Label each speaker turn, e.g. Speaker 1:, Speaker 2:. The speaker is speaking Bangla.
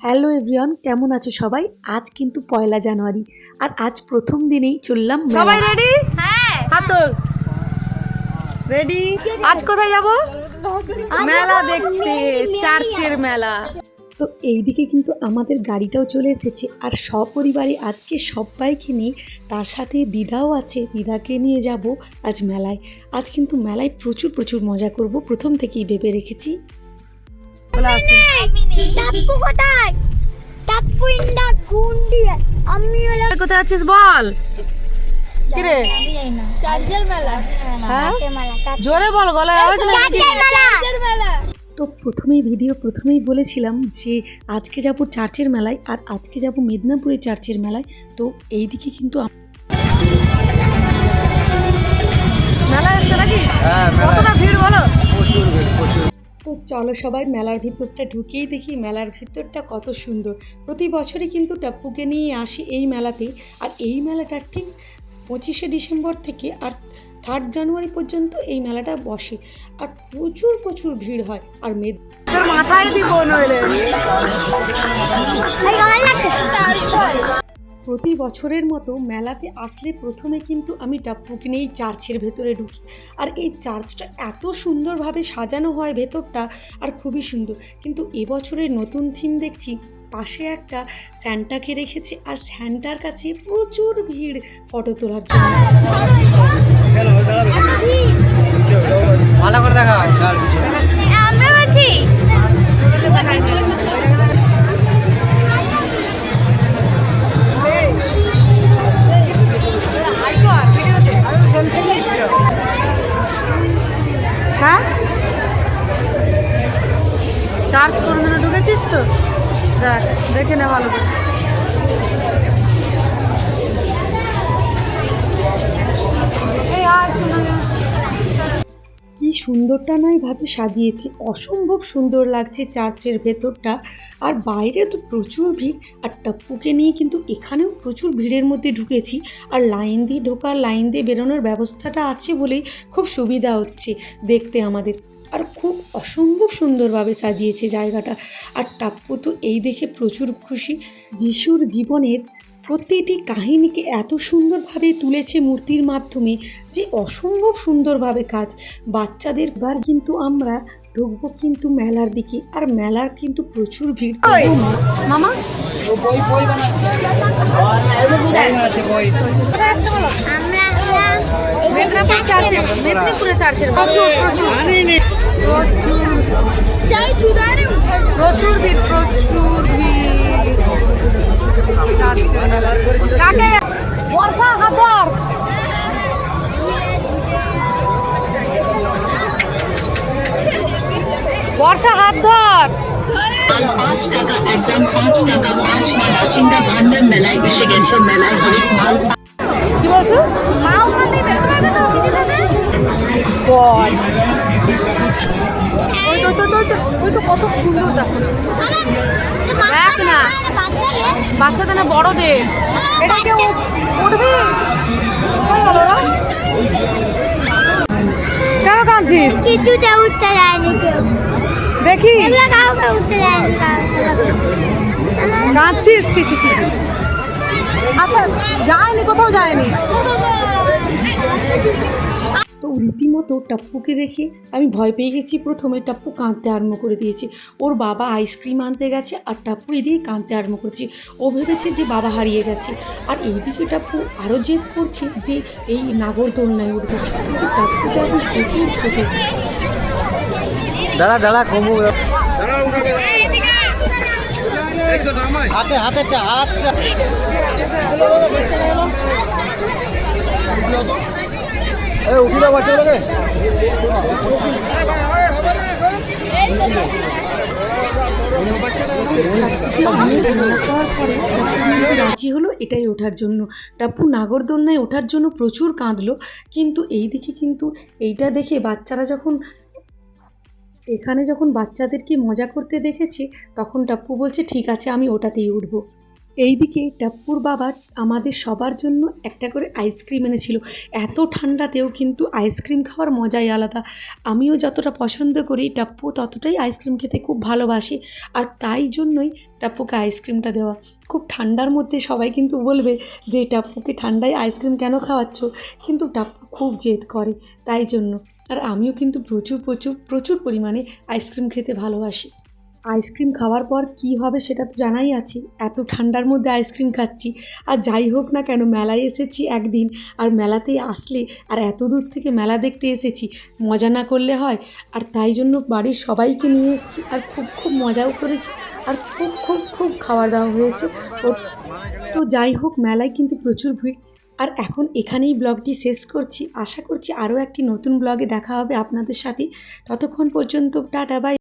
Speaker 1: হ্যালো এভরিওয়ান কেমন আছো সবাই? আজ কিন্তু পয়লা জানুয়ারি আর আজ প্রথম দিনেই চললাম
Speaker 2: সবাই রেডি
Speaker 3: হ্যাঁ।
Speaker 2: হাত রেডি আজ কোথায় যাব? মেলা দেখতে চার্চের মেলা।
Speaker 1: তো এইদিকে কিন্তু আমাদের গাড়িটাও চলে এসেছে আর সপরিবারে আজকে সবাইকে নিয়ে তার সাথে দিদাও আছে দিদাকে নিয়ে যাব আজ মেলায়। আজ কিন্তু মেলায় প্রচুর প্রচুর মজা করব প্রথম থেকেই ভেবে রেখেছি।
Speaker 2: বলে আসুন
Speaker 3: টাপ্পু কোথায়? টাপ্পু ইন্দা গুন্ডি আমি হলো
Speaker 2: কোথায় আছিস বল? কিরে?
Speaker 3: আমি জানি না। চার্জার মেলা।
Speaker 2: হ্যাঁ? জোরে বল গলায় আওয়াজ নেই
Speaker 3: চার্জার মেলা।
Speaker 1: তো প্রথমেই ভিডিও প্রথমেই বলেছিলাম যে আজকে যাব চার্চের মেলায় আর আজকে যাব মেদিনীপুরের চার্চের মেলায়। তো এইদিকে কিন্তু আম-
Speaker 2: মেলা এসছে নাকি?
Speaker 1: তো চলো সবাই মেলার ভিতরটা ঢুকেই দেখি, মেলার ভিতরটা কত সুন্দর। প্রতি বছরই কিন্তু টাপ্পুকে নিয়ে আসি এই মেলাতেই। আর এই মেলাটা ঠিক পঁচিশে ডিসেম্বর থেকে আর থার্ড জানুয়ারি পর্যন্ত এই মেলাটা বসে। আর প্রচুর প্রচুর ভিড় হয়। আর মেদ
Speaker 2: মাথায় দিব নইলে।
Speaker 1: প্রতি বছরের মতো মেলাতে আসলে প্রথমে কিন্তু আমি টাপ্পুকে নিয়েই চার্চের ভেতরে ঢুকি। আর এই চার্চটা এত সুন্দরভাবে সাজানো হয় ভেতরটা, আর খুবই সুন্দর। কিন্তু এবছরের নতুন থিম দেখছি, পাশে একটা স্যান্টাকে রেখেছে, আর স্যান্টার কাছে প্রচুর ভিড় ফটো তোলার জন্য।
Speaker 2: ভালো করে দেখা চার্জ করে দিলে ঢুকেছিস তো? দেখ, দেখে নে ভালো করে।
Speaker 1: কি সুন্দরটা নয় ভাবে সাজিয়েছি। অসম্ভব সুন্দর লাগছে চার্চের ভেতরটা। আর বাইরে তো প্রচুর ভিড়। আর টাপ্পুকে নিয়ে কিন্তু এখানেও প্রচুর ভিড়ের মধ্যে ঢুকেছি। আর লাইন দিয়ে ঢোকার, লাইন দিয়ে বেরোনোর ব্যবস্থাটা আছে বলেই খুব সুবিধা হচ্ছে দেখতে আমাদের। আর খুব অসম্ভব সুন্দরভাবে সাজিয়েছে জায়গাটা। আর টাপ্পু তো এই দেখে প্রচুর খুশি। যিশুর জীবনের প্রতিটি কাহিনীকে এত সুন্দরভাবে তুলেছে মূর্তির মাধ্যমে যে অসম্ভব সুন্দরভাবে কাজ। বাচ্চাদের বার কিন্তু আমরা ঢুকবো কিন্তু মেলার দিকে আর মেলার কিন্তু প্রচুর ভিড়।
Speaker 2: মামা?
Speaker 3: আমরা হলাম
Speaker 2: মেদিনীপুর চার্চের মেদিনীপুরে চার্চের প্রচুর। প্রচুর প্রচুর ভিড় প্রচুর ভিড়। চার্চের মেলা। কাকে বর্ষা হাত ধর
Speaker 4: পাঁচ টাকা একদম পাঁচ টাকা পাঁচ মালা চিন্তা ভান্ডার মেলায় এসে গেছে মেলায় হরেক মাল
Speaker 2: কি বলছো?
Speaker 3: মা
Speaker 2: বল ওই তো তো তো ওই তো কত সুন্দর দেখো দেখ না। বাচ্চাদের না বড়দের। এটা কেউ উঠবে? কেন কাঁদছিস?
Speaker 3: কিছুতে উঠতে যায়নি কেউ।
Speaker 2: দেখি।
Speaker 3: এগুলো কাউকে উঠতে যায়নি
Speaker 2: কাঁদছিস? ছি ছি ছি। আচ্ছা যায়নি কোথাও যায়নি?
Speaker 1: রীতিমতো টাপ্পুকে দেখে আমি ভয় পেয়ে গেছি। প্রথমে টাপ্পু কাঁদতে আরম্ভ করে দিয়েছে। ওর বাবা আইসক্রিম আনতে গেছে আর টাপ্পু এদিকে কাঁদতে আরম্ভ করেছে। ও ভেবেছে যে বাবা হারিয়ে গেছে। আর এইদিকে টাপ্পু আরও জেদ করছে যে এই নাগরদোলনায় উঠবে। কিন্তু টাপ্পু তো এখন প্রচুর ছোটো।
Speaker 5: দাঁড়া দাঁড়া কমু। হাতে হাতে হাত
Speaker 1: রাজি হলো, এটাই ওঠার জন্য। টাপ্পু নাগরদোলনায় ওঠার জন্য প্রচুর কাঁদলো, কিন্তু এই দিকে কিন্তু এইটা দেখে বাচ্চারা যখন এখানে যখন বাচ্চাদেরকে মজা করতে দেখেছে, তখন টাপ্পু বলছে, ঠিক আছে, আমি ওটাতেই উঠবো। এইদিকে টাপ্পুর বাবা আমাদের সবার জন্য একটা করে আইসক্রিম এনেছিল। এত ঠান্ডাতেও কিন্তু আইসক্রিম খাওয়ার মজাই আলাদা। আমিও যতটা পছন্দ করি, টাপ্পু ততটাই আইসক্রিম খেতে খুব ভালোবাসে। আর তাই জন্যই টাপ্পুকে আইসক্রিমটা দেওয়া। খুব ঠান্ডার মধ্যে সবাই কিন্তু বলবে যে, টাপ্পুকে ঠান্ডায় আইসক্রিম কেন খাওয়াচ্ছ? কিন্তু টাপ্পু খুব জেদ করে তাই জন্য। আর আমিও কিন্তু প্রচুর প্রচুর প্রচুর পরিমাণে আইসক্রিম খেতে ভালোবাসি। আইসক্রিম খাওয়ার পর কি হবে সেটা তো জানাই আছি। এত ঠান্ডার মধ্যে আইসক্রিম খাচ্ছি। আর যাই হোক না কেন, মেলায় এসেছি একদিন। আর মেলাতে আসলে, আর এত দূর থেকে মেলা দেখতে এসেছি। মজা না করলে হয়। আর তাই জন্য বাড়ির সবাইকে নিয়ে এসেছি। আর খুব খুব মজাও করেছি। আর খুব খুব খুব খাওয়া দাওয়া হয়েছে। তো যাই হোক, মেলায় কিন্তু প্রচুর ভিড়। আর এখন এখানেই ব্লগটি শেষ করছি। আশা করছি আরও একটি নতুন ব্লগে দেখা হবে আপনাদের সাথে। ততক্ষণ পর্যন্ত টাটা, বাই।